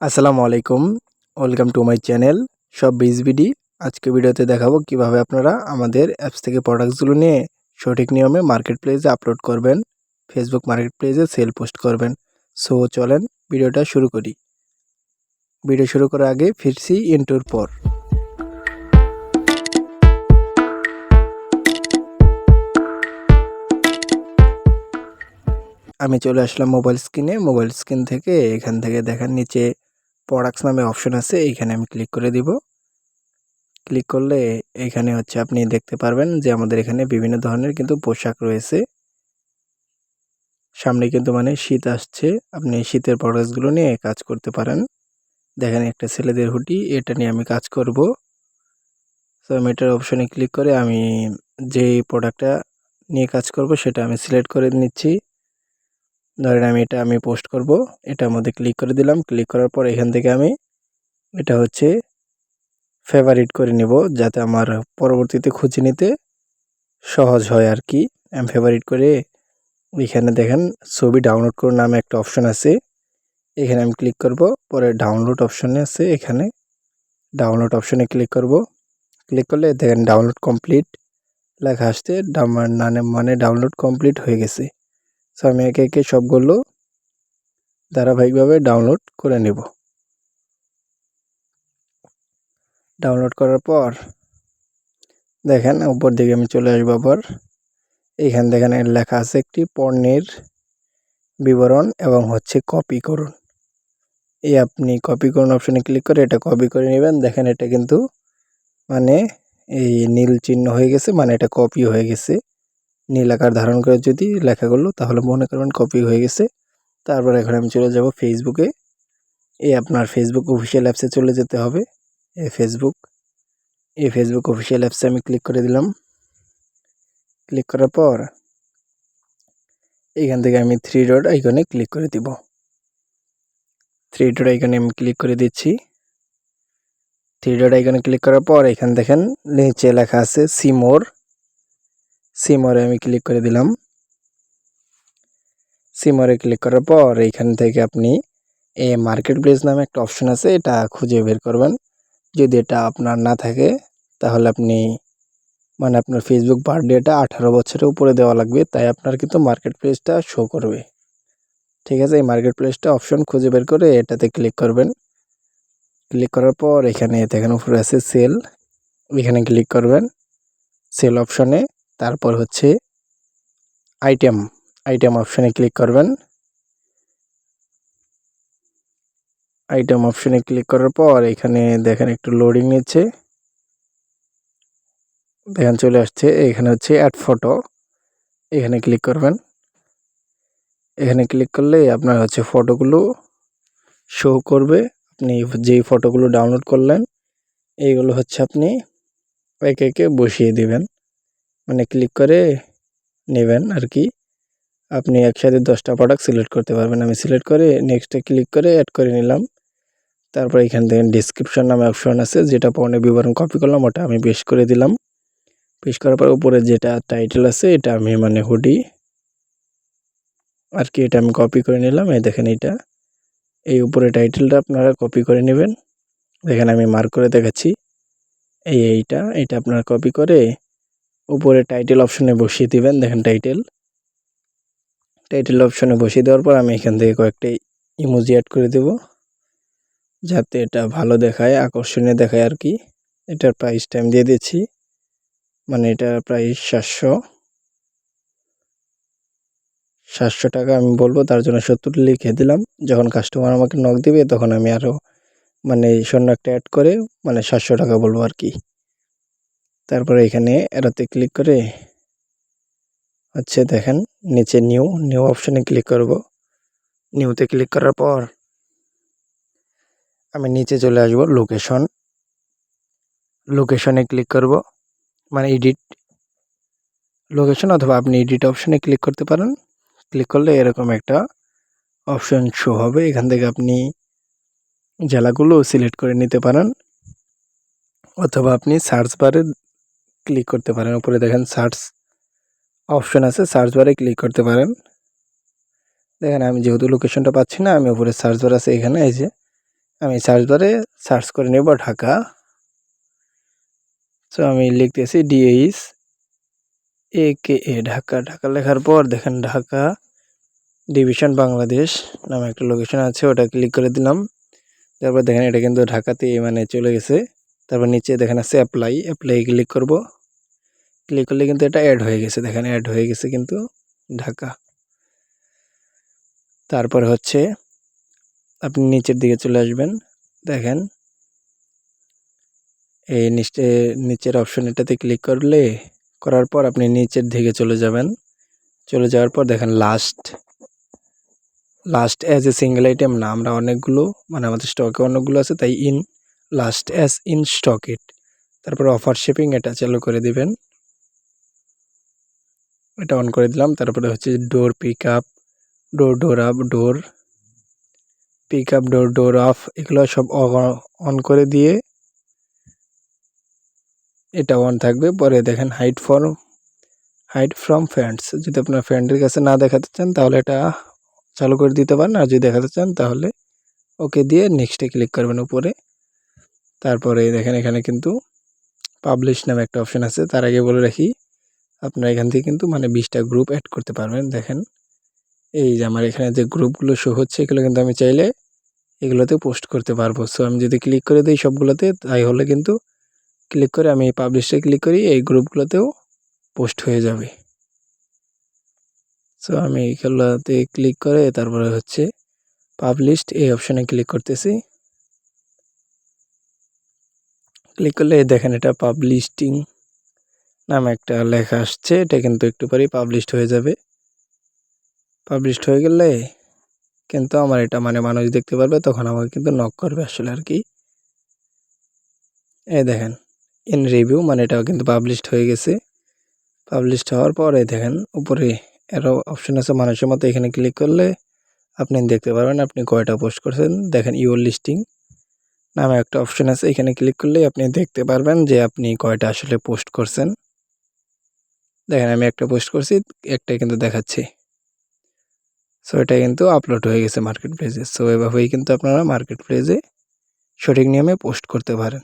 আসসালামু আলাইকুম। Welcome to my channel সব বিজবিডি আজকে ভিডিওতে দেখাবো কীভাবে আপনারা আমাদের অ্যাপস থেকে প্রোডাক্টসগুলো নিয়ে সঠিক নিয়মে মার্কেট প্লেসে আপলোড করবেন ফেসবুক মার্কেট প্লেসে সেল পোস্ট করবেন। সো চলেন ভিডিওটা শুরু করি। ভিডিও শুরু করার আগে ফিরছি ইন্টুর পর। আমি চলে আসলাম মোবাইল স্ক্রিনে মোবাইল স্ক্রিন থেকে এখান থেকে দেখার নিচে প্রোডাক্টস নামে অপশন আছে, এইখানে আমি ক্লিক করে দিব। ক্লিক করলে এখানে হচ্ছে আপনি দেখতে পারবেন যে আমাদের এখানে বিভিন্ন ধরনের কিন্তু পোশাক রয়েছে। সামনে কিন্তু মানে শীত আসছে, আপনি শীতের প্রোডাক্টসগুলো নিয়ে কাজ করতে পারেন। দেখেন একটা ছেলেদের হুডি, এটা নিয়ে আমি কাজ করব। তো আমি এটার অপশনে ক্লিক করে আমি যে প্রোডাক্টটা নিয়ে কাজ করব, সেটা আমি সিলেক্ট করে নিচ্ছি। ধরেন আমি এটা, আমি পোস্ট করব, এটার মধ্যে ক্লিক করে দিলাম ক্লিক করার পর এখান থেকে আমি এটা হচ্ছে ফেভারিট করে নিব, যাতে আমার পরবর্তীতে খুঁজে নিতে সহজ হয় আর কি। আমি ফেভারিট করে এখানে দেখেন ছবি ডাউনলোড করুন নামে একটা অপশন আছে, এখানে আমি ক্লিক করব, পরে ডাউনলোড অপশনে আছে, এখানে ডাউনলোড অপশনে ক্লিক করব। ক্লিক করলে দেখেন ডাউনলোড কমপ্লিট লেখা আসছে মানে ডাউনলোড কমপ্লিট হয়ে গেছে। সো আমি একে একে সবগুলো ধারাবাহিকভাবে ডাউনলোড করে নেব। ডাউনলোড করার পর দেখেন, উপর দিকে আমি চলে আসব আবার। এইখান দেখেন লেখা আছে একটি পণ্যের বিবরণ এবং হচ্ছে কপি করুন। এই আপনি কপি করুন অপশানে ক্লিক করে এটা কপি করে নেবেন। দেখেন, এটা কিন্তু মানে এই নীল চিহ্ন হয়ে গেছে মানে এটা কপি হয়ে গেছে। নীল আকার ধারণ করে যদি লেখাগুলো তাহলে মনে করবেন কপি হয়ে গেছে। তারপর এখন আমি চলে যাব ফেসবুকে এই আপনার ফেসবুক অফিসিয়াল অ্যাপসে চলে যেতে হবে। এ ফেসবুক এই ফেসবুক অফিসিয়াল অ্যাপসে আমি ক্লিক করে দিলাম। ক্লিক করার পর এইখান থেকে আমি থ্রি ডট আইকনে ক্লিক করে দিব। থ্রি ডট আইকনে আমি ক্লিক করে দিচ্ছি। থ্রি ডট আইকনে ক্লিক করার পর এখান দেখেন নিচে লেখা আছে সিমোর সিমরে আমি ক্লিক করে দিলাম। সিমরে ক্লিক করার পর এইখান থেকে আপনি এ মার্কেট প্লেস নামে একটা অপশন আছে, এটা খুঁজে বের করবেন। যদি এটা আপনার না থাকে, তাহলে আপনি মানে আপনার ফেসবুক বার্থডেটা আঠারো বছরের উপরে দেওয়া লাগবে, তাই আপনার কিন্তু মার্কেট প্লেসটা শো করবে। ঠিক আছে, এই মার্কেট প্লেসটা অপশন খুঁজে বের করে এটাতে ক্লিক করবেন। ক্লিক করার পর এখানে দেখেন উপরে আছে সেল এখানে ক্লিক করবেন। সেল অপশনে তারপর হচ্ছে আইটেম আইটেম অপশনে ক্লিক করবেন। আইটেম অপশনে ক্লিক করার পর এখানে দেখেন একটু লোডিং নিচ্ছে। দেখেন চলে আসছে, এখানে হচ্ছে অ্যাড ফটো এখানে ক্লিক করবেন। এখানে ক্লিক করলে আপনার হচ্ছে ফটোগুলো শো করবে। আপনি যেই ফটোগুলো ডাউনলোড করলেন, এইগুলো হচ্ছে আপনি একে একে বসিয়ে দিবেন। মানে ক্লিক করে নেবেন আর কি আপনি একসাথে দশটা প্রোডাক্ট সিলেক্ট করতে পারবেন। আমি সিলেক্ট করে নেক্সটে ক্লিক করে অ্যাড করে নিলাম। তারপর এখান থেকে ডিসক্রিপশন নামে অপশন আছে, যেটা পণ্যের বিবরণ কপি করলাম, ওটা আমি বেশ করে দিলাম। পেশ করার পর উপরে যেটা টাইটেল আছে, এটা আমি মানে হুডি আর কি এটা আমি কপি করে নিলাম। এই দেখেন এটা। এই উপরে টাইটেলটা আপনারা কপি করে নেবেন। দেখেন আমি মার্ক করে দেখাচ্ছি। এই এইটা, এটা আপনারা কপি করে উপরে টাইটেল অপশনে বসিয়ে দিবেন, দেখেন টাইটেল টাইটেল অপশনে বসিয়ে দেওয়ার পর আমি এখান থেকে কয়েকটা ইমোজি অ্যাড করে দেব, যাতে এটা ভালো দেখায়, আকর্ষণীয় দেখায় আর কি। এটার প্রাইস টাইম দিয়ে দিচ্ছি মানে এটা প্রায় সাতশো। সাতশো টাকা আমি বলব, তার জন্য সত্তর লিখে দিলাম। যখন কাস্টমার আমাকে নক দিবে, তখন আমি আরও মানে শূন্য একটা অ্যাড করে মানে সাতশো টাকা বলব আর কি। তারপরে এখানে এরাতে ক্লিক করে হচ্ছে দেখেন নিচে নিউ নিউ অপশানে ক্লিক করব। নিউতে ক্লিক করার পর আমি নিচে চলে আসব লোকেশন লোকেশনে ক্লিক করব মানে এডিট লোকেশন অথবা আপনি এডিট অপশনে ক্লিক করতে পারেন। ক্লিক করলে এরকম একটা অপশন শো হবে। এখান থেকে আপনি জেলাগুলো সিলেক্ট করে নিতে পারেন। অথবা আপনি সার্চ বারে ক্লিক করতে পারেন। উপরে দেখেন সার্চ অপশন আছে সার্চ বারে ক্লিক করতে পারেন। দেখেন আমি যেহেতু লোকেশনটা পাচ্ছি না, আমি উপরে সার্চ বার আছে এখানে, এই যে আমি সার্চ বারে সার্চ করে নেব ঢাকা। সো আমি লিখতেছি D H A K A Dhaka. Dhaka লেখার পর দেখেন ঢাকা ডিভিশন বাংলাদেশ নামে একটা লোকেশন আছে, ওটা ক্লিক করে দিলাম। তারপর দেখেন এটা কিন্তু ঢাকাতে মানে চলে গেছে। তারপর নিচে দেখেন আছে অ্যাপ্লাই অ্যাপ্লাই ক্লিক করব। ক্লিক করলে কিন্তু এটা অ্যাড হয়ে গেছে, দেখেন অ্যাড হয়ে গেছে কিন্তু ঢাকা। তারপর হচ্ছে আপনি নিচের দিকে চলে আসবেন, দেখেন। এই নিচে নিচের অপশন এটাতে ক্লিক করলে, করার পর আপনি নিচের দিকে চলে যাবেন। চলে যাওয়ার পর দেখেন last last as a single item না, আমরা অনেকগুলো মানে আমাদের স্টকে অনেকগুলো আছে, তাই in last as in stock it তারপর অফার শিপিং এটা চালু করে দিবেন। এটা অন করে দিলাম। তারপরে হচ্ছে door pick up door door up door pick up door door off এগুলো সব অন করে দিয়ে এটা অন থাকবে। পরে দেখেন hide for hide from friends যদি আপনার ফ্রেন্ডের কাছে না দেখাতে চান, তাহলে এটা চালু করে দিতে পারেন। আর যদি দেখাতে চান, তাহলে ওকে দিয়ে নেক্সটে ক্লিক করবেন উপরে। তারপরে দেখেন এখানে কিন্তু পাবলিশ নামে একটা অপশন আছে। তার আগে বলে রাখি, আপনারা এখান থেকে কিন্তু মানে বিশটা গ্রুপ অ্যাড করতে পারবেন। দেখেন, এই যে আমার এখানে যে গ্রুপগুলো শো হচ্ছে, এগুলো কিন্তু আমি চাইলে এগুলোতে পোস্ট করতে পারব। সো আমি যদি ক্লিক করে দিই সবগুলোতে, তাই হলে কিন্তু ক্লিক করে আমি পাবলিশে ক্লিক করি, এই গ্রুপগুলোতেও পোস্ট হয়ে যাবে। সো আমি এগুলোতে ক্লিক করে তারপরে হচ্ছে পাবলিশড এই অপশানে ক্লিক করতেছি। ক্লিক করলে দেখেন এটা পাবলিশিং নামে একটা লেখা আসছে, এটা কিন্তু একটু পরেই পাবলিশড হয়ে যাবে। পাবলিশড হয়ে গেলে কিন্তু আমার এটা মানে মানুষ দেখতে পারবে, তখন আমাকে কিন্তু নক করবে আসলে আর কি। এই দেখেন ইন রিভিউ মানে এটাও কিন্তু পাবলিশড হয়ে গেছে। পাবলিশড হওয়ার পরে দেখেন, উপরে আরও অপশন আছে মানুষের মতো, এখানে ক্লিক করলে আপনি দেখতে পারবেন আপনি কয়টা পোস্ট করছেন। দেখেন ইউর লিস্টিং নামে একটা অপশন আছে, এখানে ক্লিক করলেই আপনি দেখতে পারবেন যে আপনি কয়টা আসলে পোস্ট করছেন। দেখেন আমি একটা পোস্ট করছি একটা কিন্তু দেখাচ্ছি। সো এটা কিন্তু আপলোড হয়ে গেছে মার্কেট প্লেসে সো এভাবেই কিন্তু আপনারা মার্কেট প্লেসে সঠিক নিয়মে পোস্ট করতে পারেন।